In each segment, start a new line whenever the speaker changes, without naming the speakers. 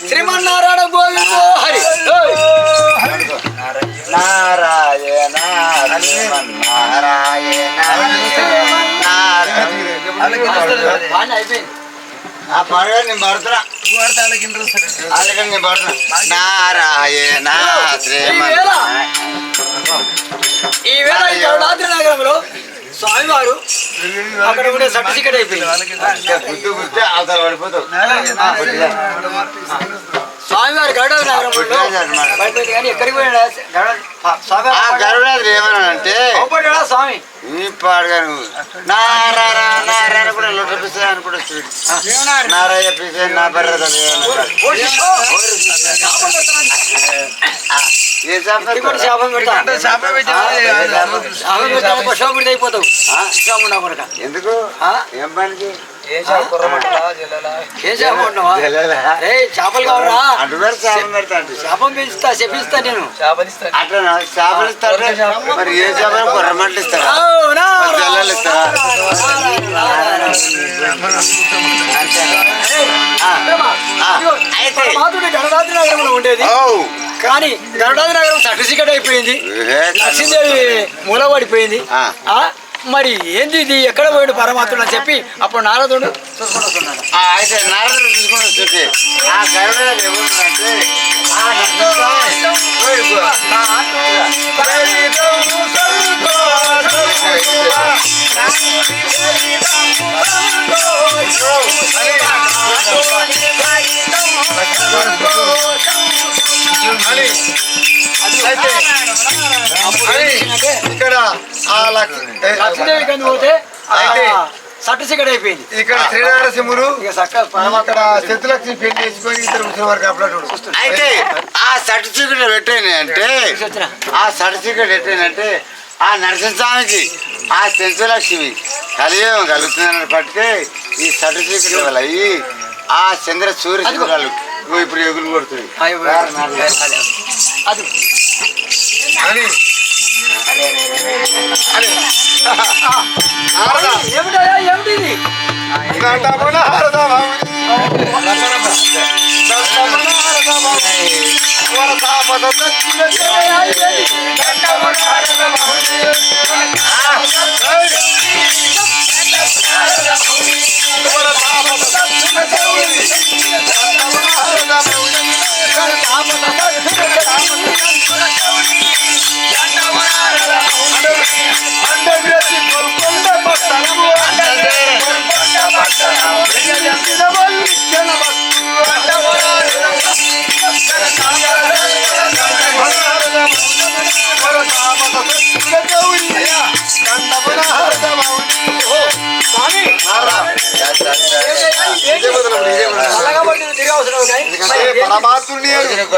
శ్రీమన్నారాయణ గోవిందో హరి. నారాయణ
నారాయణ నారాయణ ఈ వేళ నగరంలో స్వామివారు అక్కడ ఉండే సర్టిఫికెట్ అయిపోయింది. నగరంలో పడిపోయింది కానీ ఎక్కడికి
ఏమన్నాడంటే
అవపడ్డా స్వామి
ఈ పాడుగా నువ్వు నారాయణ నారాయణ కూడా లొట్ట పిసే అని కూడా చూడు పిసే నా బర్ర
ఓ శిష్యో, శాపం పెడతానని.
ఏ
ఇది కూడా శాపం పెడతా శాపం పెడతా శోభిడి అయిపోతావు శాముండా కొడక
ఎందుకు
ఆ?
ఏం పనికి
చేపలు కావరా
శాపం
పెంచుతా చెప్పిస్తా నేను.
మరి ఏ కొర్రమట్లు ఇస్తారా?
నగరంలో ఉండేది. కానీ గరుడాద్రి నగరం సర్టిఫికెట్ అయిపోయింది. లక్ష్మీదేవి మూల పడిపోయింది
ఆ.
ఆ, మరి ఏంది ఇది? ఎక్కడ పోయాడు పరమాత్ముడు అని చెప్పి అప్పుడు నారదుడు చూసుకుంటూ వస్తున్నాడు.
ఆ, అయితే నారదుడు తీసుకుని వస్తుంటే ఆ గరుడ ఎవరుందంటే ఆ. ఓయ్
ఇక్కడ ఆ లక్ష
లక్ష్మీదేవి కానీ పోతే
అయితే.
సర్టిఫికెట్ అయిపోయింది
ఇక్కడ శ్రీనారసింహుడు
పరమాత్మ
శత్రులక్ష్మి పెళ్ళి చేసుకొని ఇద్దరు ముసలి వారికి అప్పుడు
అయితే ఆ సర్టిఫికెట్
వచ్చిన
ఆ సర్టిఫికెట్ పెట్టానంటే ఆ నరసింహస్వామికి ఆ సెంచులక్ష్మి కలియుగం కలుగుతుందని పట్టుకే ఈ సర్టిఫికెట్ వల్ల అయ్యి ఆ చంద్ర సూర్య ఇగో ఇప్పుడు ఎగురు కొడుతుంది
ఏమిటి ఇది
ఘటమన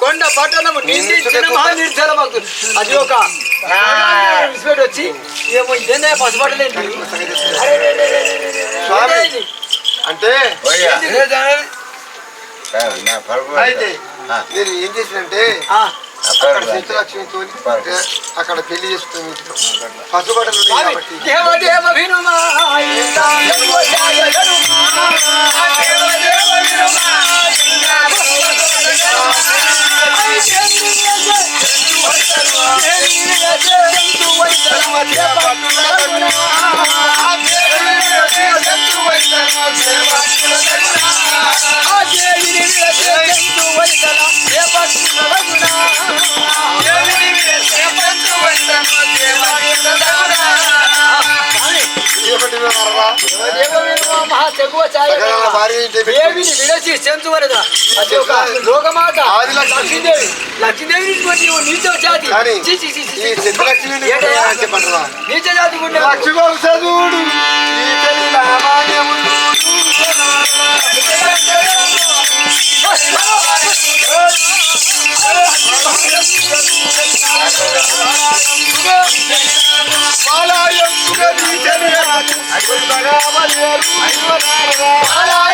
కొండ పట్టణము అది ఒక విడిచిపెట్టి వచ్చి ఏమో ఇదేందా పసుపట్టలేదు
స్వామి. అంటే అయితే నేను ఏం చేసినంటే అక్కడ సీతలక్ష్మితో అక్కడ పెళ్ళి చేసుకుని పసుబట్టలు కాబట్టి. والسلوى يا رب العالمين
దేవిని విడచి చెంచు వరద? అది ఒక లోకమాత లక్ష్మీదేవి. లక్ష్మీదేవి. నీచ జాతి నీచ జాతి
లక్ష్మీడు బాలయం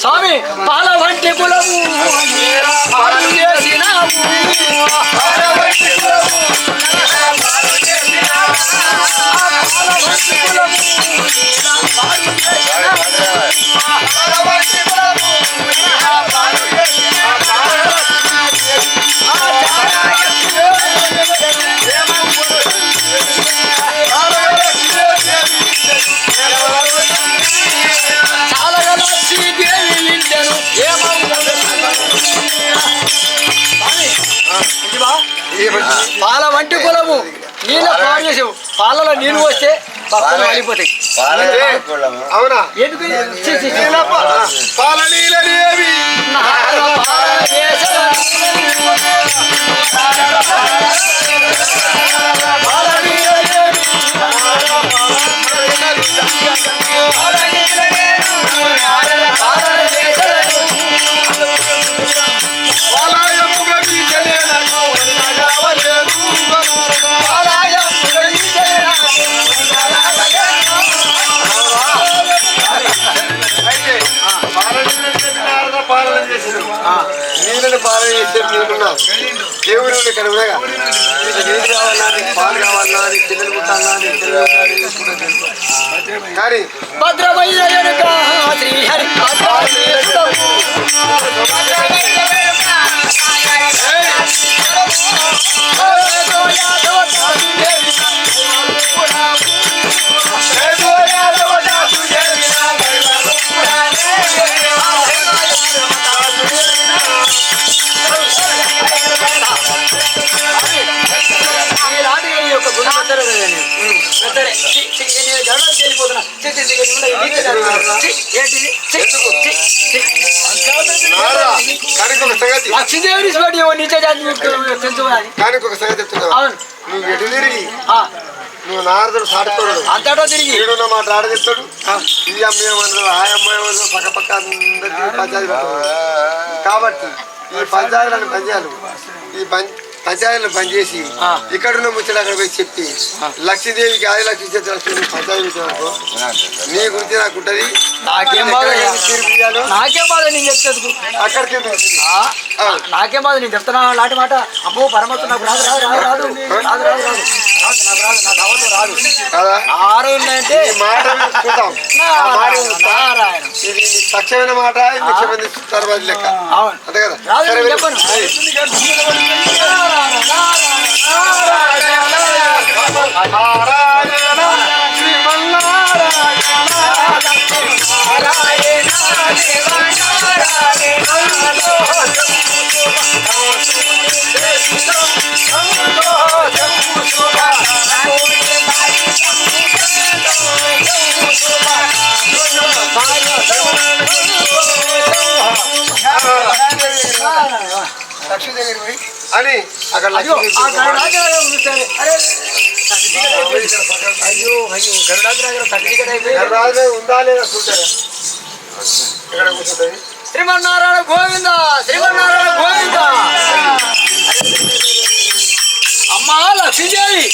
స్వామి పాల వంటి కులము. చేసినాము పాల వంటి కులము. భక్తులము అయిపోతాయి
అవునా?
ఎందుకు?
పాలనీలని నీళ్ళని పాలన చేసే మీరున్నావు దేవుడు ఇక్కడ ఉండగా నీళ్ళు కావాలా నీకు పాలు కావాలా నీకు పిల్లలు పుట్టాలా నీకు పిల్లలు పుట్టాలి, చూసుకుంటాను. కానీ
శ్రీహరి.
ఒక సంగతి చెప్తున్నావు నువ్వు ఎటు తిరిగి నువ్వు నారదుడు సాటుకోడు
అంతటా తిరిగి
ఏడున్న మాట ఆడ చెప్తాడు ఈ అమ్మాయి ఏమన్నారు ఆ అమ్మాయి ఏమన్నారు పక్క పక్క అందరికీ పంచాయతీ కాబట్టి ఈ పంచాయతీలను పనిచేయాలి ఈ పంచ పంచాయతీలను పనిచేసి
ఆ.
ఇక్కడున్న ముచ్చట అక్కడ పోయి చెప్పి లక్ష్మీదేవికి ఆది లక్ష్మీ లక్ష్మీ పంచాయతీ నీ గురించి నాకు ఉంటుంది.
నాకేం బాధ? నేను చెప్తాను.
అక్కడికి
నాకేం బాధ నేను చెప్తున్నా లాంటి మాట. అమ్మో పరమత్తు నాకు రాదు రాదు రాదు రాదు రాదు. ఆరు
తక్షమైన మాట ముఖ్యమంత్రి తర్వాత లెక్క అంతే కదా శ్రీమన్నారాయణ లక్ష్మి దగ్గర పోయి అని అక్కడ
అయ్యో శ్రీమన్నారాయణ గోవింద శ్రీమన్నారాయణ గోవింద. అమ్మా లక్ష్మీదేవి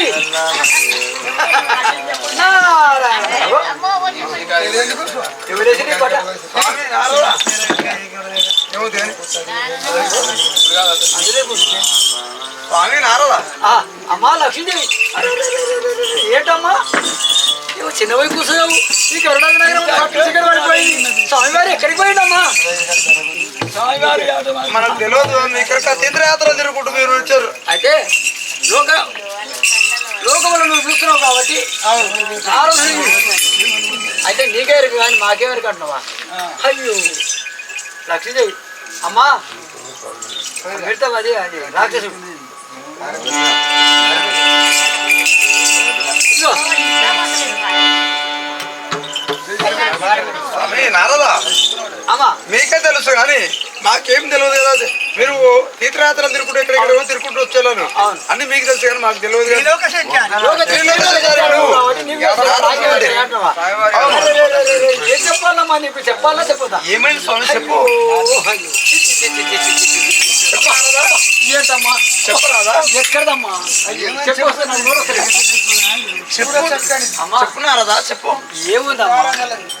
స్వామి నారదా. అమ్మా లక్ష్మీదేవి. ఏంటమ్మా? నువ్వు చిన్నవి కూర్చున్నావు నీకు ఎవరి పడిపోయి స్వామి గారు ఎక్కడికి పోయిందమ్మా స్వామివారు
మనకు తెలియదు ఇక్కడ తీర్థయాత్ర తిరుగుకుంటూ మీరు వచ్చారు.
అయితే లోకంలో నువ్వు చూస్తున్నావు కాబట్టి అయితే నీకే ఎరుకు కానీ మాకే ఎరుకు అంటున్నావా? అయ్యో. లక్ష్మీదేవి అమ్మా. పెడతాం అది అది రాక్షసుడు. ఇదిగో.
స్వామి నారదా?
అమ్మా.
మీకే తెలుసు కానీ మాకేం తెలియదు కదా. మీరు తీర్థయాత్ర తిరుగుకుంటూ ఇక్కడ ఇక్కడ తిరుగుకుంటూ వచ్చేవాళ్ళు.
అవును.
అన్ని మీకు తెలుసు కానీ మాకు తెలియదు
ఏం చెప్పాలమ్మా నీకు? చెప్పాలా చెప్పదా
ఏమైంది స్వామి? చెప్పు.
ఏంటమ్మా?
చెప్పరాదా?
ఎక్కడమ్మా అయ్యో, చెప్పు.
చెప్పు.
అమ్మా
చెప్పు. నారదా చెప్పు.
ఏముందమ్మా?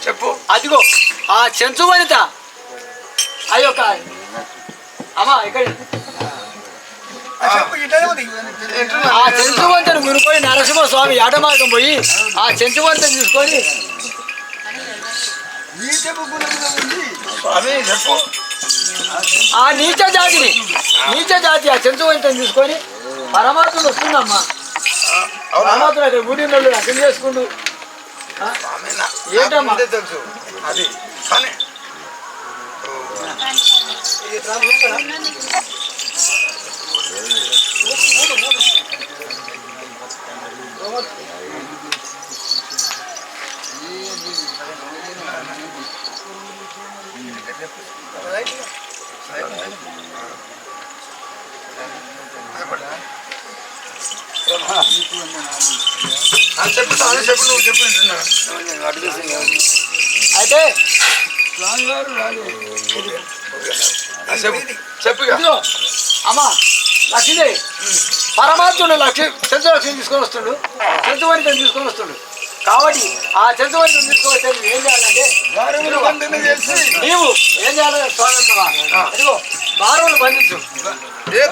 చెప్పు.
అదిగో ఆ చెంచు వనిత. అయ్యొక్క అమ్మా ఇక్కడ. ఆ చెంచు వంతను మునిపోయి నరసింహ స్వామి ఆట మార్గం పోయి ఆ చెంచు వంతను తీసుకొని
స్వామి చెప్పు.
ఆ నీచ జాతిని నీచ జాతి ఆ చెంచు వంతను తీసుకొని పరమాత్ముడు వస్తుందమ్మా పరమాత్ముడు అక్కడ గుడి నోళ్ళు అక్కడ చేసుకుంటూ ఏంటమ్మా?
తెలుసు అది కానీ చెప్పు చెప్పు నువ్వు చెప్పు
అయితే
చెప్పు చెప్పు
అమ్మా లక్ష్మీదేవి. పరమాత్ముడు లక్ష్మి చెంచలక్ష్మి తీసుకొని వస్తుండు. చెంచువనితను తీసుకొని వస్తుండు. కాబట్టి ఆ వస్తే నువ్వు ఏం చేయాలంటే నీవు ఏం చేయాలి స్వాతంత్రమా ఇదిగో బంధించు.
ఏ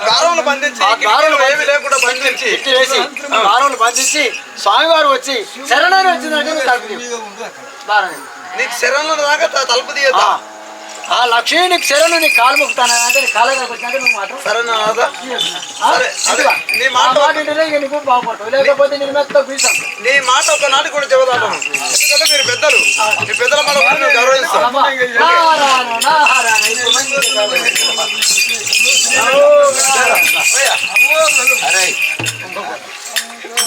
బంధించి?
ఆ దారులు
కిటికీలు ఏమీ లేకుండా బంధించి.
వేసి బంధించి స్వామివారు వచ్చి శరణాన్ని వచ్చిందంటే తలుపు తీయు.
నీకు శరణుల దాకా తలుపు తీయద్దా?
ఆ, లక్ష్మి నీకు శరణు నీకు కాలు మొక్కుతాను అంటే నీ కాళ్ళ దగ్గరకు వచ్చినాక నువ్వు మాత్రం
సరే. నీ మాట
మాట వింటేనే ఇక నీకు బాగుపడతావు లేకపోతే నేను మెత్త కూర్చాం
నీ మాట ఒక నాటి కూడా చెబుతాను ఎందుకంటే మీరు పెద్దలు మీ పెద్దల మాట కూడా గౌరవిస్తాను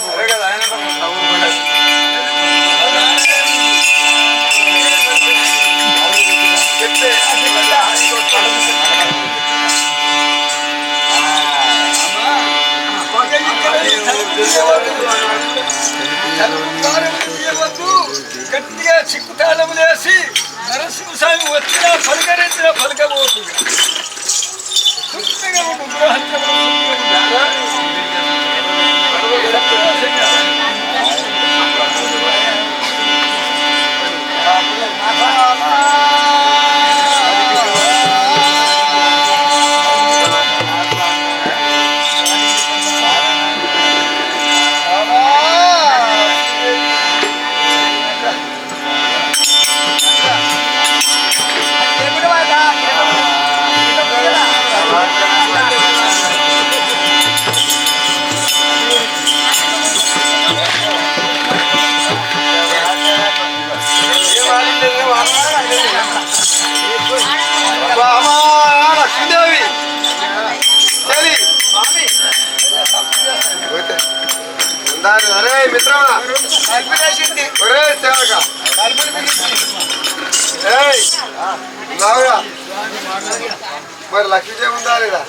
అరే కదా ఆయన
గట్టిగా చిక్కుతాళము చేసి నరసింహస్వామి వచ్చిన పలకరించినా పలకబోతుంది. శుద్ధిగా
మిత్రమా? ఒరే సేవక. మరి లక్ష్మీజే ఉందా లేదా?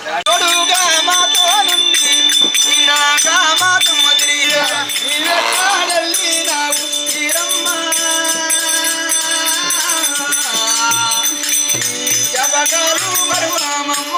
జపగలు మరువామమ్మ